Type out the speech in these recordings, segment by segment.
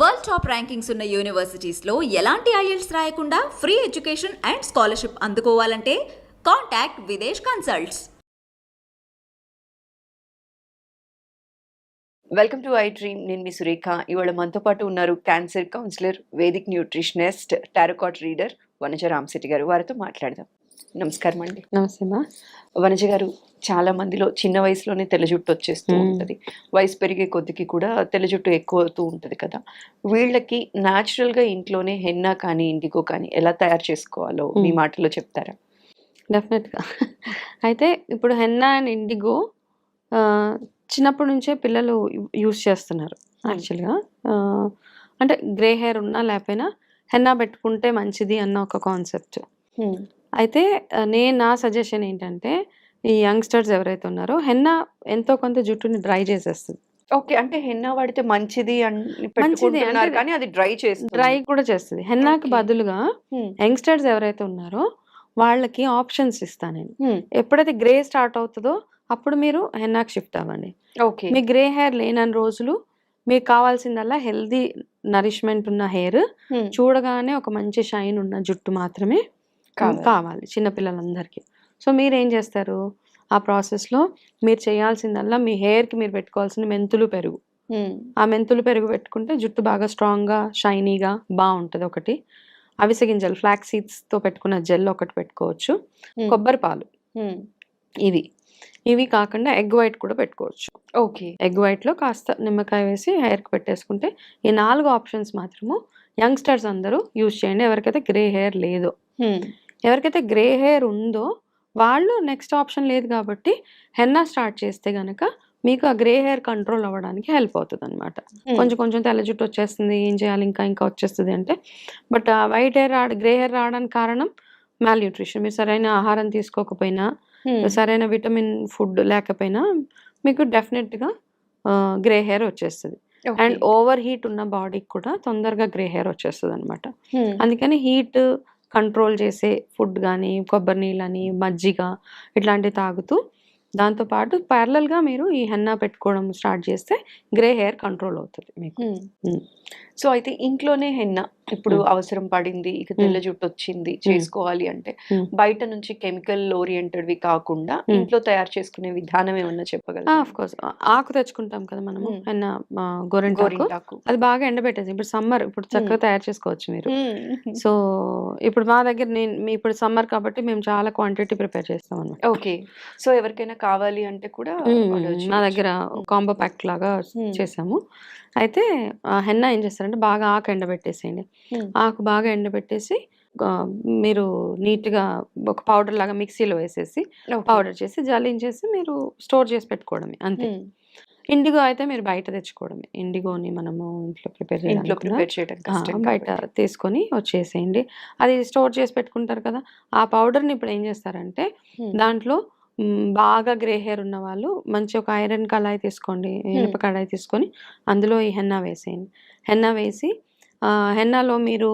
World top rankings ఉన్న యూనివర్సిటీస్లో ఎలాంటి IELTS రాయకుండా free education and scholarship అందుకోవాలంటే contact Videsh consults welcome to iDream నేను మీ సురేఖ ఇవాళ మనతో పాటు ఉన్నారు cancer counsellor Vedic nutritionist tarot card reader Vanaja Ramshetti గారు వారితో మాట్లాడదాం నమస్కారం అండి నమస్తే మా వనజ గారు చాలా మందిలో చిన్న వయసులోనే తెల్ల జుట్టు వచ్చేస్తూ ఉంటుంది వయసు పెరిగే కొద్దికి కూడా తెల్ల జుట్టు ఎక్కువ అవుతూ ఉంటుంది కదా వీళ్ళకి గా ఇంట్లోనే హెన్నా కానీ ఇండిగో కానీ ఎలా తయారు చేసుకోవాలో మీ మాటలో చెప్తారా డెఫినెట్గా అయితే ఇప్పుడు హెన్నా అండ్ ఇండిగో చిన్నప్పటి నుంచే పిల్లలు యూస్ చేస్తున్నారు యాక్చువల్గా అంటే గ్రే హెయిర్ ఉన్నా లేకపోయినా హెన్నా పెట్టుకుంటే మంచిది అన్న ఒక కాన్సెప్ట్ అయితే నేను నా సజెషన్ ఏంటంటే ఈ యంగ్స్టర్స్ ఎవరైతే ఉన్నారో హెన్నా ఎంతో కొంత జుట్టుని డ్రై చేసేస్తుంది ఓకే అంటే హెన్నా వాడితే మంచిది మంచిది కానీ అది డ్రై చేస్తుంది డ్రై కూడా చేస్తుంది హెన్నాకి బదులుగా యంగ్స్టర్స్ ఎవరైతే ఉన్నారో వాళ్ళకి ఆప్షన్స్ ఇస్తాను నేను ఎప్పుడైతే గ్రే స్టార్ట్ అవుతుందో అప్పుడు మీరు హెన్నాకి షిఫ్ట్ అవ్వండి ఓకే మీ గ్రే హెయిర్ లేనని రోజులు మీకు కావాల్సిందల్లా హెల్దీ నరిష్మెంట్ ఉన్న హెయిర్ చూడగానే ఒక మంచి షైన్ ఉన్న జుట్టు మాత్రమే కావాలి చిన్నపిల్లలందరికీ సో మీరు ఏం చేస్తారు ఆ ప్రాసెస్లో మీరు చేయాల్సిందల్లా మీ హెయిర్కి మీరు పెట్టుకోవాల్సిన మెంతులు పెరుగు ఆ మెంతులు పెరుగు పెట్టుకుంటే జుట్టు బాగా స్ట్రాంగ్గా షైనీగా బాగుంటుంది ఒకటి అవిసె గింజలు ఫ్లాక్ సీడ్స్తో పెట్టుకున్న జెల్ ఒకటి పెట్టుకోవచ్చు కొబ్బరి పాలు ఇవి ఇవి కాకుండా ఎగ్ వైట్ కూడా పెట్టుకోవచ్చు ఓకే ఎగ్ వైట్లో కాస్త నిమ్మకాయ వేసి హెయిర్కి పెట్టేసుకుంటే ఈ నాలుగు ఆప్షన్స్ మాత్రము యంగ్స్టర్స్ అందరూ యూజ్ చేయండి ఎవరికైతే గ్రే హెయిర్ లేదో ఎవరికైతే గ్రే హెయిర్ ఉందో వాళ్ళు నెక్స్ట్ ఆప్షన్ లేదు కాబట్టి హెన్నా స్టార్ట్ చేస్తే గనక మీకు ఆ గ్రే హెయిర్ కంట్రోల్ అవ్వడానికి హెల్ప్ అవుతుంది అనమాట కొంచెం కొంచెం తెల్ల జుట్టు వచ్చేస్తుంది ఏం చేయాలి ఇంకా ఇంకా వచ్చేస్తుంది అంటే బట్ ఆ వైట్ హెయిర్ రా గ్రే హెయిర్ రావడానికి కారణం మాల్ న్యూట్రిషన్ మీరు సరైన ఆహారం తీసుకోకపోయినా సరైన విటమిన్ ఫుడ్ లేకపోయినా మీకు డెఫినెట్ గా గ్రే హెయిర్ వచ్చేస్తుంది అండ్ ఓవర్ హీట్ ఉన్న బాడీకి కూడా తొందరగా గ్రే హెయిర్ వచ్చేస్తుంది అనమాట అందుకని హీట్ కంట్రోల్ చేసే ఫుడ్ కానీ కొబ్బరి నీళ్ళు అని మజ్జిగ ఇట్లాంటివి తాగుతూ దాంతోపాటు పార్లల్గా మీరు ఈ హెన్నా పెట్టుకోవడం స్టార్ట్ చేస్తే గ్రే హెయిర్ కంట్రోల్ అవుతుంది మీకు సో అయితే ఇంట్లోనే హెన్న ఇప్పుడు అవసరం పడింది ఇక తెల్ల జుట్టు వచ్చింది చేసుకోవాలి అంటే బయట నుంచి కెమికల్ ఓరియంటెడ్వి కాకుండా ఇంట్లో తయారు చేసుకునే విధానం ఏమన్నా చెప్పగలరా కోర్స్ ఆకు తెచ్చుకుంటాం కదా మనము హెన్న గోరెంటాకు అది బాగా ఎండబెట్టేసి ఇప్పుడు సమ్మర్ ఇప్పుడు చక్కగా తయారు చేసుకోవచ్చు మీరు సో ఇప్పుడు మా దగ్గర నేను ఇప్పుడు సమ్మర్ కాబట్టి మేము చాలా క్వాంటిటీ ప్రిపేర్ చేస్తాం అనమాట ఓకే సో ఎవరికైనా కావాలి అంటే కూడా మా దగ్గర కాంబో ప్యాక్ లాగా చేసాము అయితే హెన్న ఏం చేస్తారంటే బాగా ఆకు ఎండబెట్టేసేయండి ఆకు బాగా ఎండబెట్టేసి మీరు నీట్గా ఒక పౌడర్ లాగా మిక్సీలో వేసేసి పౌడర్ చేసి జల్లించేసి మీరు స్టోర్ చేసి పెట్టుకోవడమే అంతే ఇండిగో అయితే మీరు బయట తెచ్చుకోవడమే ఇండిగోని మనము ఇంట్లో ఇంట్లో ప్రిపేర్ చేయడం బయట తీసుకొని వచ్చేసేయండి అది స్టోర్ చేసి పెట్టుకుంటారు కదా ఆ పౌడర్ని ఇప్పుడు ఏం చేస్తారంటే దాంట్లో బాగా గ్రే హెయిర్ ఉన్న వాళ్ళు మంచి ఒక ఐరన్ కళాయి తీసుకోండి ఇనుప కళాయి తీసుకొని అందులో ఈ హెన్నా వేసేయండి హెన్నా వేసి హెన్నాలో మీరు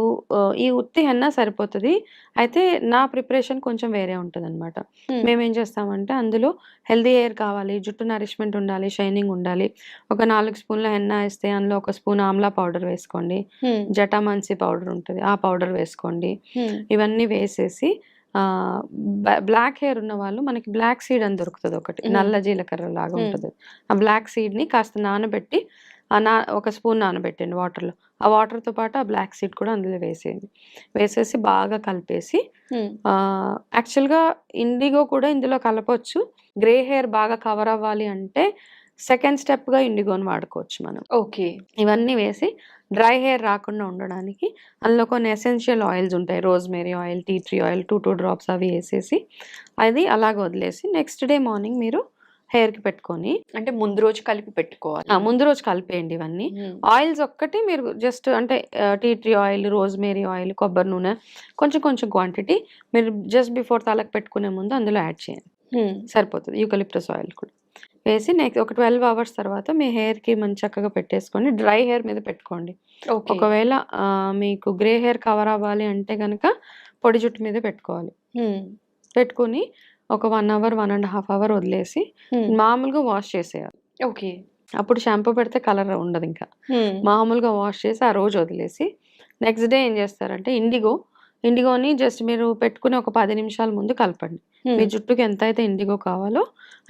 ఈ ఉత్తి హెన్నా సరిపోతుంది అయితే నా ప్రిపరేషన్ కొంచెం వేరే ఉంటుంది అనమాట మేమేం చేస్తామంటే అందులో హెల్దీ ఎయిర్ కావాలి జుట్టు నరిష్మెంట్ ఉండాలి షైనింగ్ ఉండాలి ఒక నాలుగు స్పూన్ల హెన్నా వేస్తే అందులో ఒక స్పూన్ ఆమ్లా పౌడర్ వేసుకోండి జటామాన్సీ పౌడర్ ఉంటుంది ఆ పౌడర్ వేసుకోండి ఇవన్నీ వేసేసి బ్లాక్ హెయిర్ ఉన్న వాళ్ళు మనకి బ్లాక్ సీడ్ అని దొరుకుతుంది ఒకటి నల్ల జీలకర్ర లాగా ఉంటుంది ఆ బ్లాక్ సీడ్ ని కాస్త నానబెట్టి ఆ నా ఒక స్పూన్ నానబెట్టండి వాటర్లో ఆ వాటర్తో పాటు ఆ బ్లాక్ సీడ్ కూడా అందులో వేసేయండి వేసేసి బాగా కలిపేసి యాక్చువల్గా ఇండిగో కూడా ఇందులో కలపవచ్చు గ్రే హెయిర్ బాగా కవర్ అవ్వాలి అంటే సెకండ్ స్టెప్గా ఇండిగోని వాడుకోవచ్చు మనం ఓకే ఇవన్నీ వేసి డ్రై హెయిర్ రాకుండా ఉండడానికి అందులో కొన్ని ఎసెన్షియల్ ఆయిల్స్ ఉంటాయి rosemary oil tea tree oil two two drops అవి వేసేసి అది అలాగ వదిలేసి నెక్స్ట్ డే మార్నింగ్ మీరు హెయిర్కి పెట్టుకొని అంటే ముందు రోజు కలిపి పెట్టుకోవాలి ముందు రోజు కలిపేయండి ఇవన్నీ ఆయిల్స్ ఒక్కటి మీరు జస్ట్ అంటే tea tree oil rosemary oil కొబ్బరి నూనె కొంచెం కొంచెం క్వాంటిటీ మీరు జస్ట్ బిఫోర్ తలకు పెట్టుకునే ముందు అందులో యాడ్ చేయండి సరిపోతుంది యూకలిప్టస్ ఆయిల్ కూడా వేసి నెక్స్ట్ ఒక ట్వెల్వ్ అవర్స్ తర్వాత మీ హెయిర్కి మంచి చక్కగా పెట్టేసుకోండి డ్రై హెయిర్ మీద పెట్టుకోండి ఒకవేళ మీకు గ్రే హెయిర్ కవర్ అవ్వాలి అంటే కనుక పొడి జుట్టు మీద పెట్టుకోవాలి పెట్టుకుని ఒక one hour one and half hour వదిలేసి మామూలుగా వాష్ చేసేయాలి ఓకే అప్పుడు షాంపూ పెడితే కలర్ ఉండదు ఇంకా మామూలుగా వాష్ చేసి ఆ రోజు వదిలేసి నెక్స్ట్ డే ఏం చేస్తారంటే ఇండిగో ఇండిగోని జస్ట్ మీరు పెట్టుకుని ఒక పది నిమిషాల ముందు కలపండి మీ జుట్టుకి ఎంత అయితే ఇండిగో కావాలో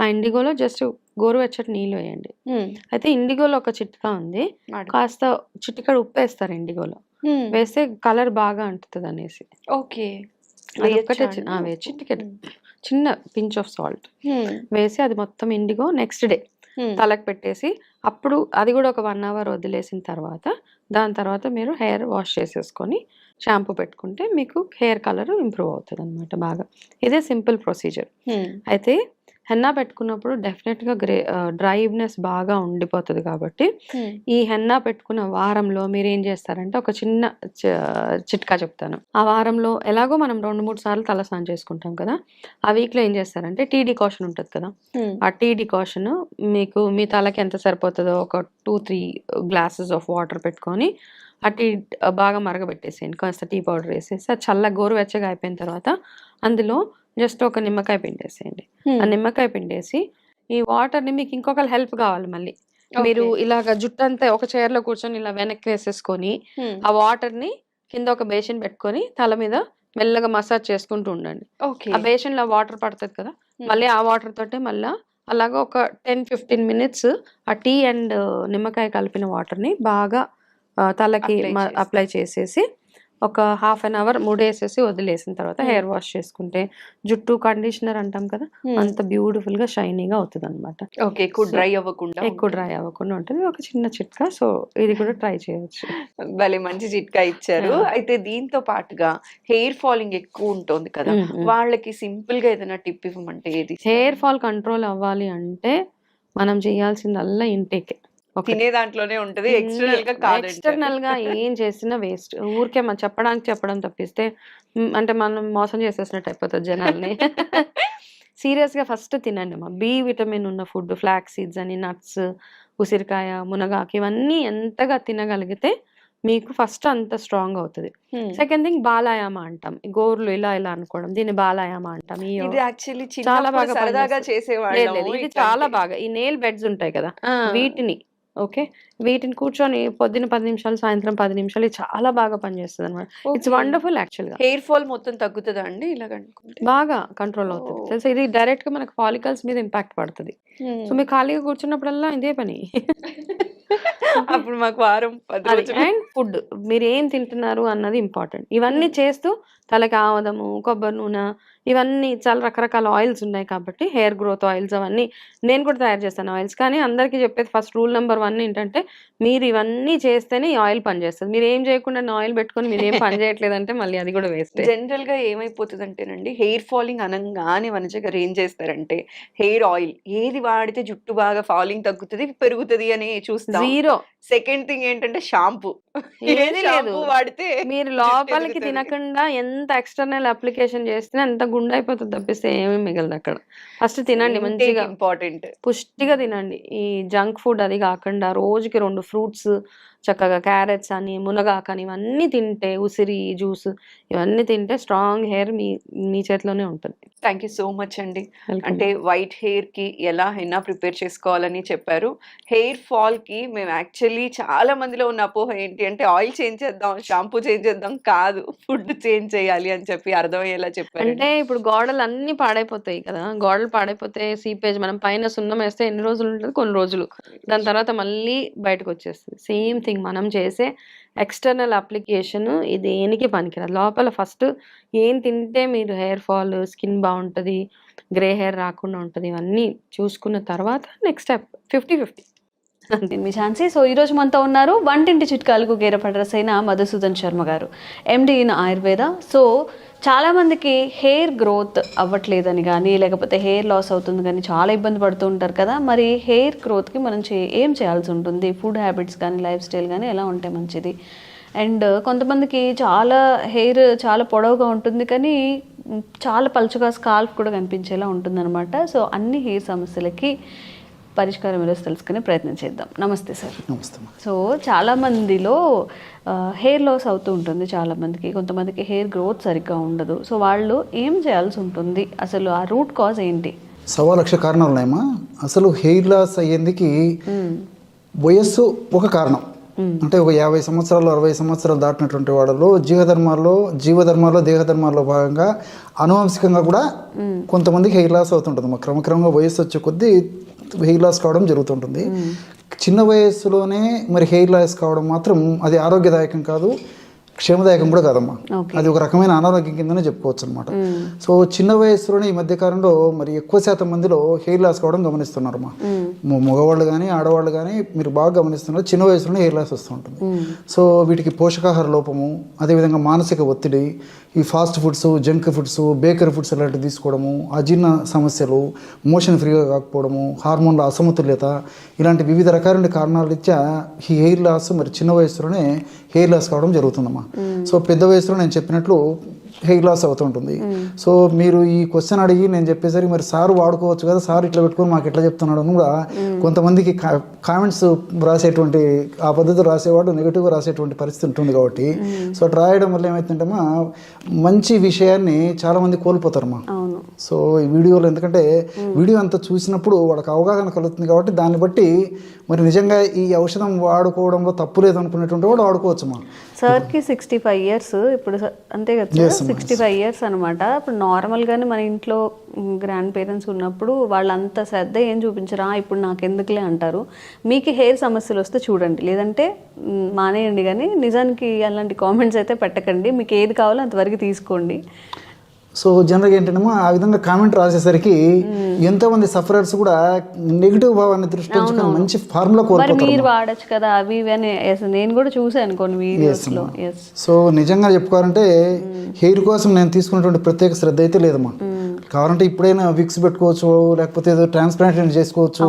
ఆ ఇండిగోలో జస్ట్ గోరువెచ్చటి నీళ్ళు వేయండి అయితే ఇండిగోలో ఒక చిట్కా ఉంది కాస్త చిటికడు ఉప్పు వేస్తారు ఇండిగోలో వేస్తే కలర్ బాగా అంటుతుంది అనేసి ఓకే అదొక్కటే చిటికెట్ చిన్న పించ్ ఆఫ్ సాల్ట్ వేసి అది మొత్తం ఇండిగో నెక్స్ట్ డే తలకు పెట్టేసి అప్పుడు అది కూడా ఒక వన్ అవర్ వదిలేసిన తర్వాత దాని తర్వాత మీరు హెయిర్ వాష్ చేసేసుకొని షాంపూ పెట్టుకుంటే మీకు హెయిర్ కలర్ ఇంప్రూవ్ అవుతుంది అనమాట బాగా ఇదే సింపుల్ ప్రొసీజర్ అయితే హెన్నా పెట్టుకున్నప్పుడు డెఫినెట్గా గ్రే డ్రైవ్నెస్ బాగా ఉండిపోతుంది కాబట్టి ఈ హెన్నా పెట్టుకున్న వారంలో మీరు ఏం చేస్తారంటే ఒక చిన్న చిట్కా చెప్తాను ఆ వారంలో ఎలాగో మనం రెండు మూడు సార్లు తల స్నానం చేసుకుంటాం కదా ఆ వీక్లో ఏం చేస్తారంటే టీ డికాషన్ ఉంటుంది కదా ఆ టీ డికాషన్ మీకు మీ తలకి ఎంత సరిపోతుందో ఒక two three glasses of water పెట్టుకొని ఆ టీ బాగా మరగబెట్టేసేయండి కాస్త టీ పౌడర్ వేసేసి అది చల్ల గోరువెచ్చగా అయిపోయిన తర్వాత అందులో జస్ట్ ఒక నిమ్మకాయ పిండేసేయండి ఆ నిమ్మకాయ పిండేసి ఈ వాటర్ని మీకు ఇంకొకరు హెల్ప్ కావాలి మళ్ళీ మీరు ఇలాగ జుట్టంతా ఒక చైర్ లో కూర్చొని ఇలా వెనక్కి వేసేసుకొని ఆ వాటర్ ని కింద ఒక బేషన్ పెట్టుకొని తల మీద మెల్లగా మసాజ్ చేసుకుంటూ ఉండండి ఆ బేసిన్ లో వాటర్ పడుతుంది కదా మళ్ళీ ఆ వాటర్ తోటి మళ్ళీ అలాగా ఒక టెన్ ఫిఫ్టీన్ మినిట్స్ ఆ టీ అండ్ నిమ్మకాయ కలిపిన వాటర్ ని బాగా తలకి అప్లై చేసేసి ఒక హాఫ్ అన్ అవర్ ముడేసేసి వదిలేసిన తర్వాత హెయిర్ hmm. వాష్ చేసుకుంటే జుట్టు కండిషనర్ అంటాం కదా hmm. అంత బ్యూటిఫుల్ గా షైనీగా అవుతుంది అనమాట ఓకే ఎక్కువ డ్రై అవ్వకుండా ఎక్కువ డ్రై అవ్వకుండా ఉంటుంది ఒక చిన్న చిట్కా సో ఇది కూడా ట్రై చేయవచ్చు భలే మంచి చిట్కా ఇచ్చారు అయితే దీంతో పాటుగా హెయిర్ ఫాలింగ్ ఎక్కువ ఉంటుంది కదా hmm, వాళ్ళకి సింపుల్ గా ఏదైనా టిప్ ఇవ్వమంటే ఏది హెయిర్ ఫాల్ కంట్రోల్ అవ్వాలి అంటే మనం చేయాల్సిందల్లా ఇంటేకే తినే దాంట్లోనే ఉంటది ఎక్స్టర్నల్ గా ఎక్స్టర్నల్ గా ఏం చేసినా వేస్ట్ ఊరికే మనం చెప్పడానికి చెప్పడం తప్పిస్తే అంటే మనం మోసం చేసేసినట్టు అయిపోతుంది జనాల్ని సీరియస్ గా ఫస్ట్ తినండి అమ్మా బి విటమిన్ ఉన్న ఫుడ్ ఫ్లాక్ సీడ్స్ అని నట్స్ ఉసిరికాయ మునగాకు ఇవన్నీ ఎంతగా తినగలిగితే మీకు ఫస్ట్ అంత స్ట్రాంగ్ అవుతుంది సెకండ్ థింగ్ బాలాయామ అంటాం గోర్లు ఇలా ఇలా అనుకోవడం దీన్ని బాలాయామ అంటాం ఇది చాలా బాగా చేసేవాళ్ళు ఇది చాలా బాగా ఈ నేల్ బెడ్స్ ఉంటాయి కదా వీటిని ఓకే వీటిని కూర్చొని పొద్దున పది నిమిషాలు సాయంత్రం పది నిమిషాలు చాలా బాగా పనిచేస్తుంది అనమాట ఇట్స్ వండర్ఫుల్ యాక్చువల్గా హెయిర్ ఫాల్ మొత్తం తగ్గుతుంది అండి ఇలా బాగా కంట్రోల్ అవుతుంది తెలుసా ఇది గా మనకు ఫాలికల్స్ మీద ఇంపాక్ట్ పడుతుంది సో మీరు ఖాళీగా కూర్చున్నప్పుడల్లా ఇదే పని అప్పుడు మాకు వారం అండ్ ఫుడ్ మీరు ఏం తింటున్నారు అన్నది ఇంపార్టెంట్ ఇవన్నీ చేస్తూ తలకి ఆవదము కొబ్బరి నూనె ఇవన్నీ చాలా రకరకాల ఆయిల్స్ ఉన్నాయి కాబట్టి హెయిర్ గ్రోత్ ఆయిల్స్ అవన్నీ నేను కూడా తయారు చేస్తాను ఆయిల్స్ కానీ అందరికీ చెప్పేది ఫస్ట్ రూల్ నెంబర్ వన్ ఏంటంటే మీరు ఇవన్నీ చేస్తేనే ఈ ఆయిల్ పనిచేస్తుంది మీరు ఏం చేయకుండా ఆయిల్ పెట్టుకొని మీరు ఏం పని చేయట్లేదు అంటే మళ్ళీ అది కూడా వేస్ట్ జనరల్గా ఏమైపోతుంది అంటేనండి హెయిర్ ఫాలింగ్ అనగానే మన గారు ఏం చేస్తారంటే హెయిర్ ఆయిల్ ఏది వాడితే జుట్టు బాగా ఫాలింగ్ తగ్గుతుంది పెరుగుతుంది అని చూస్తే జీరో సెకండ్ థింగ్ ఏంటంటే షాంపూ ఏది లేదు వాడితే మీరు లోపలికి తినకుండా ఎంత ఎక్స్టర్నల్ అప్లికేషన్ చేస్తే అంత గుండె అయిపోతుంది తప్పిస్తే ఏమీ మిగలదు అక్కడ ఫస్ట్ తినండి మంచిగా ఇంపార్టెంట్ పుష్టిగా తినండి ఈ జంక్ ఫుడ్ అది కాకుండా రోజుకి రెండు ఫ్రూట్స్ చక్కగా క్యారెట్స్ అని మునగాకని ఇవన్నీ తింటే ఉసిరి జ్యూస్ ఇవన్నీ తింటే స్ట్రాంగ్ హెయిర్ మీ మీ చేతిలోనే ఉంటుంది థ్యాంక్ యూ సో మచ్ అండి అంటే వైట్ హెయిర్కి ఎలా హెన్నా ప్రిపేర్ చేసుకోవాలని చెప్పారు హెయిర్ ఫాల్కి మేము యాక్చువల్లీ చాలా మందిలో ఉన్న అపోహ ఏంటి అంటే ఆయిల్ చేంజ్ చేద్దాం షాంపూ చేంజ్ చేద్దాం కాదు ఫుడ్ చేంజ్ చేయాలి అని చెప్పి అర్థమయ్యేలా చెప్పారు అంటే ఇప్పుడు గోడలు అన్ని పాడైపోతాయి కదా గోడలు పాడైపోతే సీపేజ్ మనం పైన సున్నం వేస్తే ఎన్ని రోజులు ఉంటుంది కొన్ని రోజులు దాని తర్వాత మళ్ళీ బయటకు వచ్చేస్తుంది సేమ్ థింగ్ దీనికి మనం చేసే ఎక్స్టర్నల్ అప్లికేషన్ ఇది దేనికి పనికిరాదు లోపల ఫస్ట్ ఏం తింటే మీరు హెయిర్ ఫాల్ స్కిన్ బాగుంటుంది గ్రే హెయిర్ రాకుండా ఉంటుంది ఇవన్నీ చూసుకున్న తర్వాత నెక్స్ట్ స్టెప్ ఫిఫ్టీ ఫిఫ్టీ దీని ఝాన్సీ సో ఈరోజు మనతో ఉన్నారు వంటింటి చిట్కాలకు గేరపడ్రస్ అయిన మధుసూదన్ శర్మ గారు ఎండి ఇన్ ఆయుర్వేద సో చాలామందికి హెయిర్ గ్రోత్ అవ్వట్లేదని కానీ లేకపోతే హెయిర్ లాస్ అవుతుంది కానీ చాలా ఇబ్బంది పడుతూ ఉంటారు కదా మరి హెయిర్ గ్రోత్కి మనం చే ఏం చేయాల్సి ఉంటుంది ఫుడ్ హ్యాబిట్స్ కానీ లైఫ్ స్టైల్ కానీ ఎలా ఉంటే మంచిది అండ్ కొంతమందికి చాలా హెయిర్ చాలా పొడవుగా ఉంటుంది కానీ చాలా పలుచగా స్కాల్ఫ్ కూడా కనిపించేలా ఉంటుందన్నమాట సో అన్ని హెయిర్ సమస్యలకి పరిష్కారం ఈరోజు తెలుసుకునే ప్రయత్నం చేద్దాం నమస్తే సార్ నమస్తే సో చాలామందిలో హెయిర్ లాస్ అవుతూ ఉంటుంది చాలామందికి కొంతమందికి హెయిర్ గ్రోత్ సరిగ్గా ఉండదు సో వాళ్ళు ఏం చేయాల్సి ఉంటుంది అసలు ఆ రూట్ కాజ్ ఏంటి సవా లక్ష కారణాలు ఉన్నాయమ్మా అసలు హెయిర్ లాస్ అయ్యేందుకు వయస్సు ఒక కారణం అంటే ఒక యాభై సంవత్సరాలు అరవై సంవత్సరాలు దాటినటువంటి వాళ్ళలో జీవధర్మాల్లో జీవధర్మాల్లో దేహధర్మాల్లో భాగంగా అనువంశికంగా కూడా కొంతమందికి హెయిర్ లాస్ అవుతుంటుంది మా క్రమక్రమంగా వయసు వచ్చే కొద్దీ హెయిర్ లాస్ కావడం జరుగుతుంటుంది చిన్న వయస్సులోనే మరి హెయిర్ లాస్ కావడం మాత్రం అది ఆరోగ్యదాయకం కాదు క్షేమదాయకం కూడా కాదమ్మా అది ఒక రకమైన అనారోగ్యం కిందనే చెప్పుకోవచ్చు అనమాట సో చిన్న వయసులోనే ఈ మధ్య కాలంలో మరి ఎక్కువ శాతం మందిలో హెయిర్ లాస్ కావడం గమనిస్తున్నారు మా మగవాళ్ళు కానీ ఆడవాళ్ళు కానీ మీరు బాగా గమనిస్తున్నారు చిన్న వయసులోనే హెయిర్ లాస్ వస్తూ ఉంటుంది సో వీటికి పోషకాహార లోపము అదేవిధంగా మానసిక ఒత్తిడి ఈ fast foods junk foods bakery foods అలాంటివి తీసుకోవడము అజీర్ణ సమస్యలు మోషన్ ఫ్రీగా కాకపోవడము హార్మోన్ల అసమతుల్యత ఇలాంటి వివిధ రకాలైన కారణాలు ఇచ్చా ఈ హెయిర్ లాస్ మరి చిన్న వయసులోనే హెయిర్ లాస్ కావడం జరుగుతుందమ్మా సో పెద్ద వయసులో నేను చెప్పినట్లు హెయిర్ లాస్ అవుతుంటుంది సో మీరు ఈ క్వశ్చన్ అడిగి నేను చెప్పేసరికి మరి సార్ వాడుకోవచ్చు కదా సార్ ఇట్లా పెట్టుకొని మాకు ఎట్లా చెప్తున్నాడు అని కూడా కొంతమందికి కామెంట్స్ రాసేటువంటి ఆ పద్ధతి రాసేవాడు నెగిటివ్గా రాసేటువంటి పరిస్థితి ఉంటుంది కాబట్టి సో అట్లా రాయడం వల్ల ఏమవుతుందంటే మంచి విషయాన్ని చాలామంది కోల్పోతారు కోల్పోతారమ్మా సో ఈ వీడియోలో ఎందుకంటే వీడియో అంతా చూసినప్పుడు వాళ్ళకి అవగాహన కలుగుతుంది కాబట్టి దాన్ని బట్టి మరి నిజంగా ఈ ఔషధం వాడుకోవడంలో తప్పు లేదు అనుకునేటువంటి వాడు వాడుకోవచ్చు మనం సార్కి సిక్స్టీ ఫైవ్ ఇయర్స్ ఇప్పుడు అంతే కదా సిక్స్టీ ఫైవ్ ఇయర్స్ అనమాట ఇప్పుడు నార్మల్గానే మన ఇంట్లో గ్రాండ్ పేరెంట్స్ ఉన్నప్పుడు వాళ్ళంత శ్రద్ధ ఏం చూపించరా ఇప్పుడు నాకు ఎందుకులే అంటారు మీకు హెయిర్ సమస్యలు వస్తే చూడండి లేదంటే మానేయండి కానీ నిజానికి అలాంటి కామెంట్స్ అయితే పెట్టకండి మీకు ఏది కావాలో అంతవరకు తీసుకోండి సో జనరల్గా ఏంటంటే ఆ విధంగా కామెంట్ రాసేసరికి ఎంతో మంది సఫరర్స్ కూడా నెగిటివ్ భావాన్ని దృష్టి మంచి ఫార్ములా కోరుకుంటారు మీరు వాడచ్చు కదా అవి అని నేను కూడా కొన్ని సో నిజంగా చెప్పుకోవాలంటే హెయిర్ కోసం నేను తీసుకున్నటువంటి ప్రత్యేక శ్రద్ధ అయితే లేదమ్మా కావాలంటే ఇప్పుడైనా విక్స్ పెట్టుకోవచ్చు లేకపోతే ఏదో ట్రాన్స్ప్లాంట్ చేసుకోవచ్చు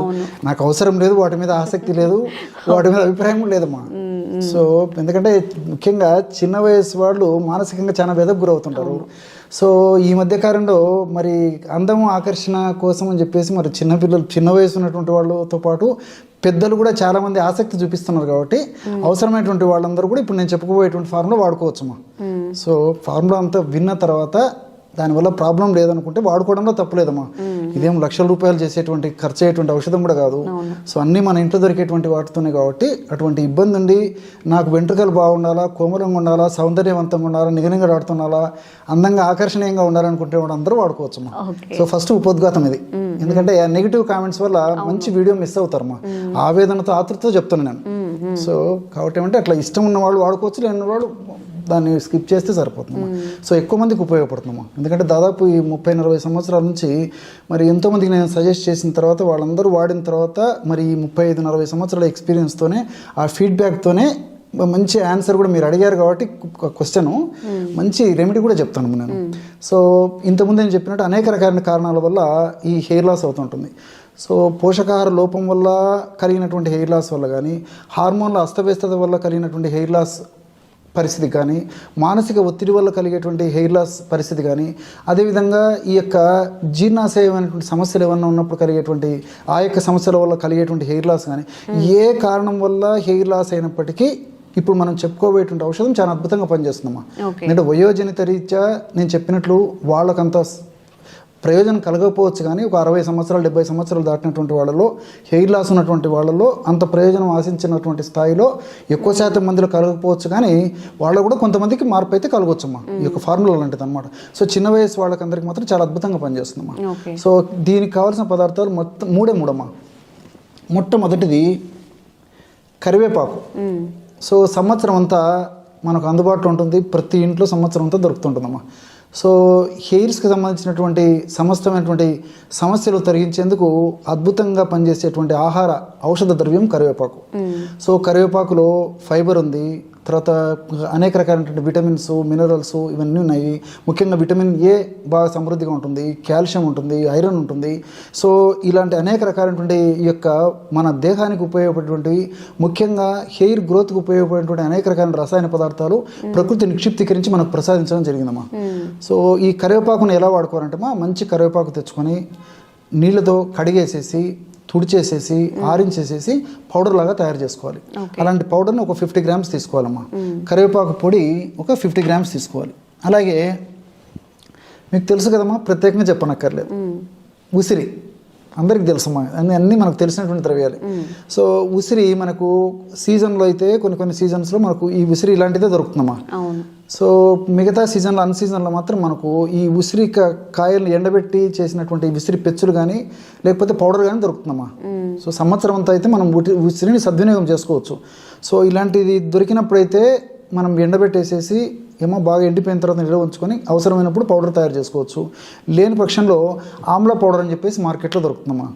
నాకు అవసరం లేదు వాటి మీద ఆసక్తి లేదు వాటి మీద అభిప్రాయం లేదమ్మా సో ఎందుకంటే ముఖ్యంగా చిన్న వయసు వాళ్ళు మానసికంగా చాలా వెదకు గురవుతుంటారు సో ఈ మధ్య కాలంలో మరి అందం ఆకర్షణ కోసం అని చెప్పేసి మరి చిన్నపిల్లలు చిన్న వయసు ఉన్నటువంటి వాళ్ళతో పాటు పెద్దలు కూడా చాలామంది ఆసక్తి చూపిస్తున్నారు కాబట్టి అవసరమైనటువంటి వాళ్ళందరూ కూడా ఇప్పుడు నేను చెప్పుకోబోయేటువంటి ఫార్ములా వాడుకోవచ్చు సో ఫార్ములా అంతా విన్న తర్వాత దానివల్ల ప్రాబ్లం లేదనుకుంటే వాడుకోవడంలో తప్పలేదమ్మా ఇదేం లక్షల రూపాయలు చేసేటువంటి ఖర్చు అయ్యేటువంటి ఔషధం కూడా కాదు సో అన్నీ మన ఇంట్లో దొరికేటువంటి వాటితోనే కాబట్టి అటువంటి ఇబ్బంది ఉండి నాకు వెంట్రుకలు బాగుండాలా కోమలంగా ఉండాలా సౌందర్యవంతంగా ఉండాలా నిఘనంగా ఆడుతుండాలా అందంగా ఆకర్షణీయంగా ఉండాలనుకుంటే అందరూ వాడుకోవచ్చమ్మా సో ఫస్ట్ ఉపోద్ఘాతం ఇది ఎందుకంటే ఆ నెగిటివ్ కామెంట్స్ వల్ల మంచి వీడియో మిస్ అవుతారమ్మా ఆవేదనతో ఆతృతతో చెప్తున్నాను నేను సో కాబట్టి ఏమంటే అట్లా ఇష్టం ఉన్నవాళ్ళు వాడుకోవచ్చు లేని వాళ్ళు దాన్ని స్కిప్ చేస్తే సరిపోతుందమ్మా సో hmm. ఎక్కువ మందికి ఉపయోగపడుతుందమ్మా ఎందుకంటే దాదాపు ఈ ముప్పై నలభై సంవత్సరాల నుంచి మరి ఎంతోమందికి నేను సజెస్ట్ చేసిన తర్వాత వాళ్ళందరూ వాడిన తర్వాత మరి ఈ ముప్పై ఐదు నలభై సంవత్సరాల ఎక్స్పీరియన్స్తోనే ఆ ఫీడ్బ్యాక్తోనే మంచి ఆన్సర్ కూడా మీరు అడిగారు కాబట్టి క్వశ్చన్ hmm. మంచి రెమెడీ కూడా చెప్తాను నేను సో hmm. ఇంతకుముందు నేను చెప్పినట్టు అనేక రకాలైన కారణాల వల్ల ఈ హెయిర్ లాస్ అవుతుంటుంది సో పోషకాహార లోపం వల్ల కలిగినటువంటి హెయిర్ లాస్ వల్ల కానీ హార్మోన్ల అస్తవ్యస్తత వల్ల కలిగినటువంటి హెయిర్ లాస్ పరిస్థితి కానీ మానసిక ఒత్తిడి వల్ల కలిగేటువంటి హెయిర్ లాస్ పరిస్థితి కానీ అదేవిధంగా ఈ యొక్క జీర్ణాశయమైనటువంటి సమస్యలు ఏమైనా ఉన్నప్పుడు కలిగేటువంటి ఆ యొక్క సమస్యల వల్ల కలిగేటువంటి హెయిర్ లాస్ కానీ ఏ కారణం వల్ల హెయిర్ లాస్ అయినప్పటికీ ఇప్పుడు మనం చెప్పుకోబోయేటువంటి ఔషధం చాలా అద్భుతంగా పనిచేస్తుందమ్మా అంటే వయోజనిత రీత్యా నేను చెప్పినట్లు వాళ్ళకంతా ప్రయోజనం కలగకపోవచ్చు కానీ ఒక అరవై సంవత్సరాలు డెబ్బై సంవత్సరాలు దాటినటువంటి వాళ్ళలో హెయిర్ లాస్ ఉన్నటువంటి వాళ్ళలో అంత ప్రయోజనం ఆశించినటువంటి స్థాయిలో ఎక్కువ శాతం మందిలో కలగకపోవచ్చు కానీ వాళ్ళు కూడా కొంతమందికి మార్పు అయితే కలగొచ్చమ్మా ఈ యొక్క ఫార్ములా లాంటిది అనమాట సో చిన్న వయసు వాళ్ళకందరికి మాత్రం చాలా అద్భుతంగా పనిచేస్తుందమ్మా సో దీనికి కావాల్సిన పదార్థాలు మొత్తం మూడే మూడమ్మా మొట్టమొదటిది కరివేపాకు సో సంవత్సరం అంతా మనకు అందుబాటులో ఉంటుంది ప్రతి ఇంట్లో సంవత్సరం అంతా దొరుకుతుంటుందమ్మా సో హెయిర్స్కి సంబంధించినటువంటి సమస్తమైనటువంటి సమస్యలు తరిగించేందుకు అద్భుతంగా పనిచేసేటువంటి ఆహార ఔషధ ద్రవ్యం కరివేపాకు సో కరివేపాకులో ఫైబర్ ఉంది తర్వాత అనేక రకాలైనటువంటి విటమిన్స్ మినరల్స్ ఇవన్నీ ఉన్నాయి ముఖ్యంగా విటమిన్ ఏ బాగా సమృద్ధిగా ఉంటుంది కాల్షియం ఉంటుంది ఐరన్ ఉంటుంది సో ఇలాంటి అనేక రకాలైనటువంటి ఈ యొక్క మన దేహానికి ఉపయోగపడేటువంటి ముఖ్యంగా హెయిర్ గ్రోత్కి ఉపయోగపడేటువంటి అనేక రకాల రసాయన పదార్థాలు ప్రకృతి నిక్షిప్తీకరించి మనకు ప్రసాదించడం జరిగిందమ్మా సో ఈ కరివేపాకును ఎలా వాడుకోవాలంటే మంచి కరివేపాకు తెచ్చుకొని నీళ్ళతో కడిగేసేసి తుడిచేసేసి ఆరించేసేసి పౌడర్ లాగా తయారు చేసుకోవాలి అలాంటి పౌడర్ని ఒక ఫిఫ్టీ గ్రామ్స్ తీసుకోవాలమ్మా కరివేపాకు పొడి ఒక ఫిఫ్టీ గ్రామ్స్ తీసుకోవాలి అలాగే మీకు తెలుసు కదమ్మా ప్రత్యేకంగా చెప్పనక్కర్లేదు ఉసిరి అందరికీ తెలుసు అన్ని అన్నీ మనకు తెలిసినటువంటి ద్రవ్యాలు సో ఉసిరి మనకు సీజన్లో అయితే కొన్ని కొన్ని సీజన్స్లో మనకు ఈ ఉసిరి ఇలాంటిదే దొరుకుతుందమ్మా సో మిగతా సీజన్లో అన్ సీజన్లో మాత్రం మనకు ఈ ఉసిరి కాయలు ఎండబెట్టి చేసినటువంటి ఉసిరి పెచ్చులు కానీ లేకపోతే పౌడర్ కానీ దొరుకుతుందమ్మా సో సంవత్సరం అంతా అయితే మనం ఉసిరిని సద్వినియోగం చేసుకోవచ్చు సో ఇలాంటిది దొరికినప్పుడైతే మనం ఎండబెట్టేసేసి ఏమో బాగా ఎండిపోయిన తర్వాత నిల్వ ఉంచుకొని అవసరమైనప్పుడు పౌడర్ తయారు చేసుకోవచ్చు లేని పక్షంలో ఆమ్ల పౌడర్ అని చెప్పేసి మార్కెట్లో దొరుకుతుందమ్మా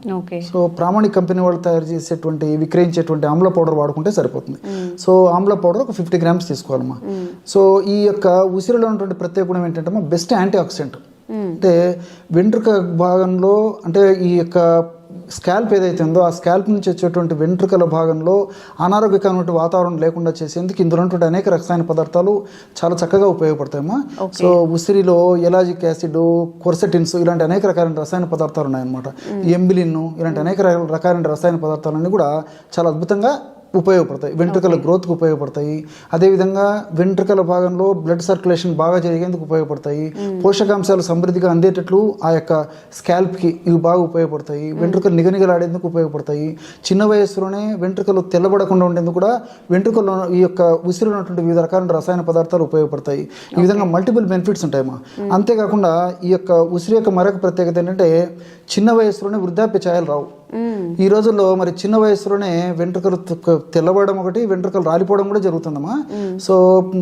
సో ప్రామాణిక కంపెనీ వాళ్ళు తయారు చేసేటువంటి విక్రయించేటువంటి ఆమ్ల పౌడర్ వాడుకుంటే సరిపోతుంది సో ఆమ్ల పౌడర్ ఒక ఫిఫ్టీ గ్రామ్స్ తీసుకోవాలమ్మా సో ఈ యొక్క ఉసిరిలో ఉన్నటువంటి ప్రత్యేక గుణం ఏంటంటే బెస్ట్ యాంటీ ఆక్సిడెంట్ అంటే వెంట్రుక భాగంలో అంటే ఈ యొక్క స్కాల్ప్ ఏదైతే ఉందో ఆ స్కాల్ప్ నుంచి వచ్చేటువంటి వెంట్రుకల భాగంలో అనారోగ్యకరమైన వాతావరణం లేకుండా చేసేందుకు ఇందులో అనేక రసాయన పదార్థాలు చాలా చక్కగా ఉపయోగపడతాయమ్మా సో ఉసిరిలో ఎలాజిక్ యాసిడ్ కొర్సెటిన్స్ ఇలాంటి అనేక రకాలైన రసాయన పదార్థాలు ఉన్నాయన్నమాట ఎంబిలిన్ ఇలాంటి అనేక రకాలైన రసాయన పదార్థాలన్నీ కూడా చాలా అద్భుతంగా ఉపయోగపడతాయి వెంట్రుకల గ్రోత్కి ఉపయోగపడతాయి అదేవిధంగా వెంట్రుకల భాగంలో బ్లడ్ సర్క్యులేషన్ బాగా జరిగేందుకు ఉపయోగపడతాయి పోషకాంశాలు సమృద్ధిగా అందేటట్లు ఆ యొక్క స్కాల్ప్కి ఇవి బాగా ఉపయోగపడతాయి వెంట్రుకలు నిగనిగలాడేందుకు ఉపయోగపడతాయి చిన్న వయస్సులోనే వెంట్రుకలు తెల్లబడకుండా ఉండేందుకు కూడా వెంట్రుకల్లో ఈ యొక్క ఉసిరిలో ఉన్నటువంటి వివిధ రకాల రసాయన పదార్థాలు ఉపయోగపడతాయి ఈ విధంగా మల్టిపుల్ బెనిఫిట్స్ ఉంటాయమ్మా అంతేకాకుండా ఈ యొక్క ఉసిరి యొక్క మరొక ప్రత్యేకత ఏంటంటే చిన్న వయస్సులోనే వృద్ధాప్య ఛాయలు రావు ఈ రోజుల్లో మరి చిన్న వయసులోనే వెంట్రుకలు తెల్లబడడం ఒకటి వెంట్రుకలు రాలిపోవడం కూడా జరుగుతుందమ్మా సో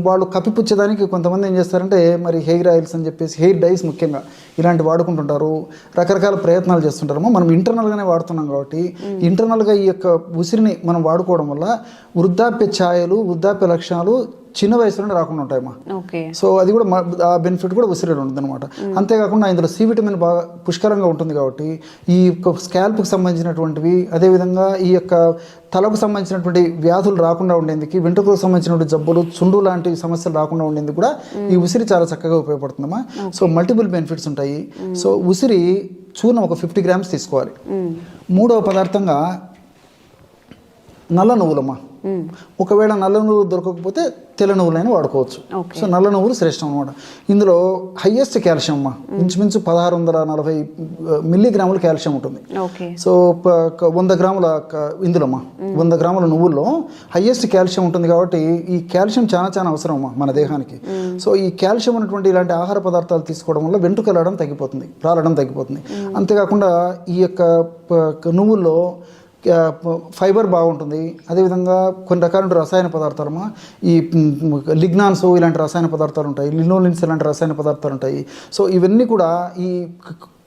వాళ్ళు కప్పిపుచ్చేదానికి కొంతమంది ఏం చేస్తారంటే మరి హెయిర్ ఆయిల్స్ అని చెప్పేసి హెయిర్ డైస్ ముఖ్యంగా ఇలాంటి వాడుకుంటుంటారు రకరకాల ప్రయత్నాలు చేస్తుంటారమ్మా మనం ఇంటర్నల్గానే వాడుతున్నాం కాబట్టి ఇంటర్నల్గా ఈ యొక్క ఉసిరిని మనం వాడుకోవడం వల్ల వృద్ధాప్య ఛాయలు వృద్ధాప్య లక్షణాలు చిన్న వయసులోనే రాకుండా ఉంటాయమ్మా సో అది కూడా ఆ బెనిఫిట్ కూడా ఉసిరిలో ఉంటుంది అనమాట అంతేకాకుండా ఇందులో సి విటమిన్ బాగా పుష్కరంగా ఉంటుంది కాబట్టి ఈ స్కాల్ప్కి సంబంధించినటువంటివి అదేవిధంగా ఈ యొక్క తలకు సంబంధించినటువంటి వ్యాధులు రాకుండా ఉండేందుకు వెంట్రుకలకు సంబంధించినటువంటి జబ్బులు చుండు లాంటి సమస్యలు రాకుండా ఉండేందుకు కూడా ఈ ఉసిరి చాలా చక్కగా ఉపయోగపడుతుందమ్మా సో మల్టిపుల్ బెనిఫిట్స్ ఉంటాయి సో ఉసిరి చూర్ణం ఒక ఫిఫ్టీ గ్రామ్స్ తీసుకోవాలి మూడవ పదార్థంగా నల్ల నువ్వులమ్మా ఒకవేళ నల్ల నువ్వులు దొరకకపోతే తెల్ల నువ్వులైనా వాడుకోవచ్చు సో నల్ల నువ్వులు శ్రేష్టం అనమాట ఇందులో హైయెస్ట్ కాల్షియం అమ్మా ఇంచుమించు పదహారు వందల నలభై మిల్లీగ్రాముల కాల్షియం ఉంటుంది సో వంద గ్రాముల ఇందులోమ్మా వంద గ్రాముల నువ్వుల్లో హైయెస్ట్ కాల్షియం ఉంటుంది కాబట్టి ఈ కాల్షియం చాలా చాలా అవసరం అమ్మా మన దేహానికి సో ఈ కాల్షియం ఉన్నటువంటి ఇలాంటి ఆహార పదార్థాలు తీసుకోవడం వల్ల వెంటుకలడం తగ్గిపోతుంది రాలడం తగ్గిపోతుంది అంతేకాకుండా ఈ యొక్క నువ్వుల్లో ఫైబర్ బాగుంటుంది అదేవిధంగా కొన్ని రకాల రసాయన పదార్థాలు ఈ లిగ్నాన్స్ ఇలాంటి రసాయన పదార్థాలు ఉంటాయి లినోలిన్స్ ఇలాంటి రసాయన పదార్థాలు ఉంటాయి సో ఇవన్నీ కూడా ఈ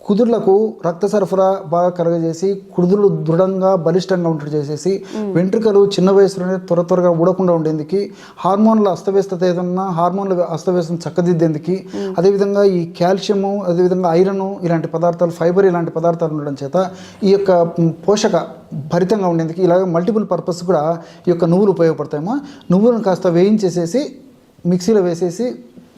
కుదుర్లకు రక్త సరఫరా బాగా కలగజేసి కుదురులు దృఢంగా బలిష్టంగా ఉంటుంది చేసేసి వెంట్రుకలు చిన్న వయసులోనే త్వర త్వరగా ఊడకుండా ఉండేందుకు హార్మోన్ల అస్తవ్యస్తత ఏదన్నా హార్మోన్ల అస్తవ్యస్తం చక్కదిద్దేందుకు అదేవిధంగా ఈ కాల్షియము అదేవిధంగా ఐరన్ ఇలాంటి పదార్థాలు ఫైబర్ ఇలాంటి పదార్థాలు ఉండడం చేత ఈ యొక్క పోషక భరితంగా ఉండేందుకు ఇలాగ మల్టిపుల్ పర్పస్ కూడా ఈ యొక్క నువ్వులు ఉపయోగపడతాయమ్మా నువ్వులను కాస్త వేయించేసేసి మిక్సీలో వేసేసి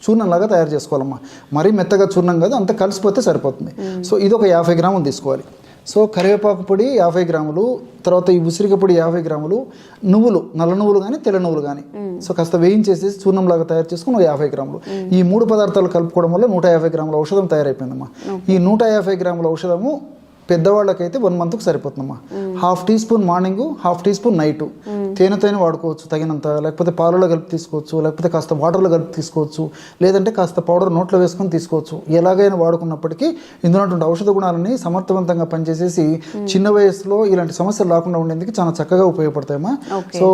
చూర్ణంలాగా తయారు చేసుకోవాలమ్మా మరీ మెత్తగా చూర్ణం కాదు అంత కలిసిపోతే సరిపోతుంది సో ఇది ఒక యాభై గ్రాములు తీసుకోవాలి సో కరివేపాకు పొడి యాభై గ్రాములు తర్వాత ఈ ఉసిరిక పొడి యాభై గ్రాములు నువ్వులు నల్ల నువ్వులు కానీ తెల్ల నువ్వులు కానీ సో కాస్త వేయించేసి చూర్ణంలాగా తయారు చేసుకుని ఒక యాభై గ్రాములు ఈ మూడు పదార్థాలు కలుపుకోవడం వల్ల నూట యాభై గ్రాముల ఔషధం తయారైపోయిందమ్మా ఈ నూట యాభై గ్రాముల ఔషధము పెద్దవాళ్ళకైతే వన్ మంత్కి సరిపోతుందమ్మా half teaspoon morning half teaspoon night తేనెతోనే వాడుకోవచ్చు తగినంత లేకపోతే పాలలో కలిపి తీసుకోవచ్చు లేకపోతే కాస్త వాటర్లో కలిపి తీసుకోవచ్చు లేదంటే కాస్త పౌడర్ నోట్లో వేసుకొని తీసుకోవచ్చు ఎలాగైనా వాడుకున్నప్పటికీ ఇందులో ఔషధ గుణాలని సమర్థవంతంగా పనిచేసేసి చిన్న వయసులో ఇలాంటి సమస్యలు రాకుండా ఉండేందుకు చాలా చక్కగా ఉపయోగపడతాయమ్మా సో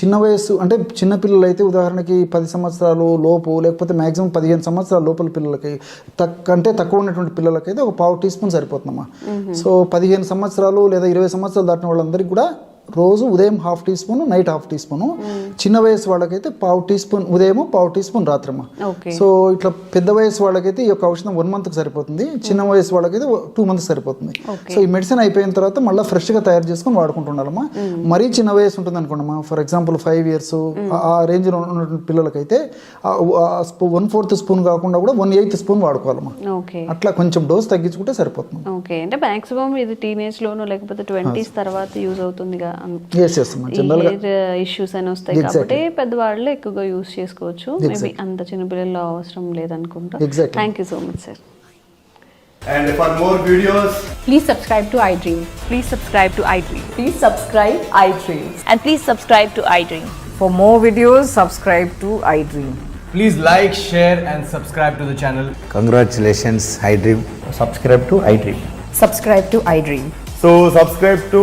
చిన్న వయసు అంటే చిన్న పిల్లలు అయితే ఉదాహరణకి పది సంవత్సరాలు లోపు లేకపోతే మాక్సిమం పదిహేను సంవత్సరాల లోపల పిల్లలకి తక్కువ అంటే తక్కువ ఉన్నటువంటి పిల్లలకైతే ఒక పావు టీ స్పూన్ సరిపోతుందమ్మా సో పదిహేను సంవత్సరాలు లేదా ఇరవై సంవత్సరాలు దాటిన వాళ్ళందరికీ కూడా రోజు ఉదయం half teaspoon night half teaspoon చిన్న వయసు వాళ్ళకైతే పావు టీ స్పూన్ ఉదయం పావు టీ స్పూన్ రాత్రమా సో ఇట్లా పెద్ద వయసు వాళ్ళకైతే ఈ యొక్క ఔషధం వన్ మంత్కి సరిపోతుంది చిన్న వయసు వాళ్ళకైతే టూ మంత్స్ సరిపోతుంది సో ఈ మెడిసిన్ అయిపోయిన తర్వాత మళ్ళీ ఫ్రెష్గా తయారు చేసుకొని వాడుకుంటుండాలమ్మా మరీ చిన్న వయసు ఉంటుంది అనుకోండమ్మా ఫర్ ఎగ్జాంపుల్ ఫైవ్ ఇయర్స్ ఆ రేంజ్లో ఉన్న పిల్లలకైతే వన్ ఫోర్త్ స్పూన్ కాకుండా కూడా వన్ ఎయిత్ స్పూన్ వాడుకోవాలమ్మా అట్లా కొంచెం డోస్ తగ్గించుకుంటే సరిపోతుంది ఓకే అంటే మాక్సిమం ఇది టీనేజ్ లోను లేకపోతే ట్వంటీస్ తర్వాత యూజ్ అవుతుందిగా ఇష్యూస్ అని వస్తాయి కాబట్టి పెద్దవాళ్ళు ఎక్కువగా యూస్ చేసుకోవచ్చు మేబీ అంత చిన్నపిల్లల్లో అవసరం లేదనుకుంటా thank you so much sir And for more videos, please subscribe to iDream. Please subscribe to iDream. Please subscribe iDream. And please subscribe to iDream. For more videos, subscribe to iDream. Please like, share, and subscribe to the channel. Congratulations, iDream. Subscribe to iDream. Subscribe to iDream. So subscribe to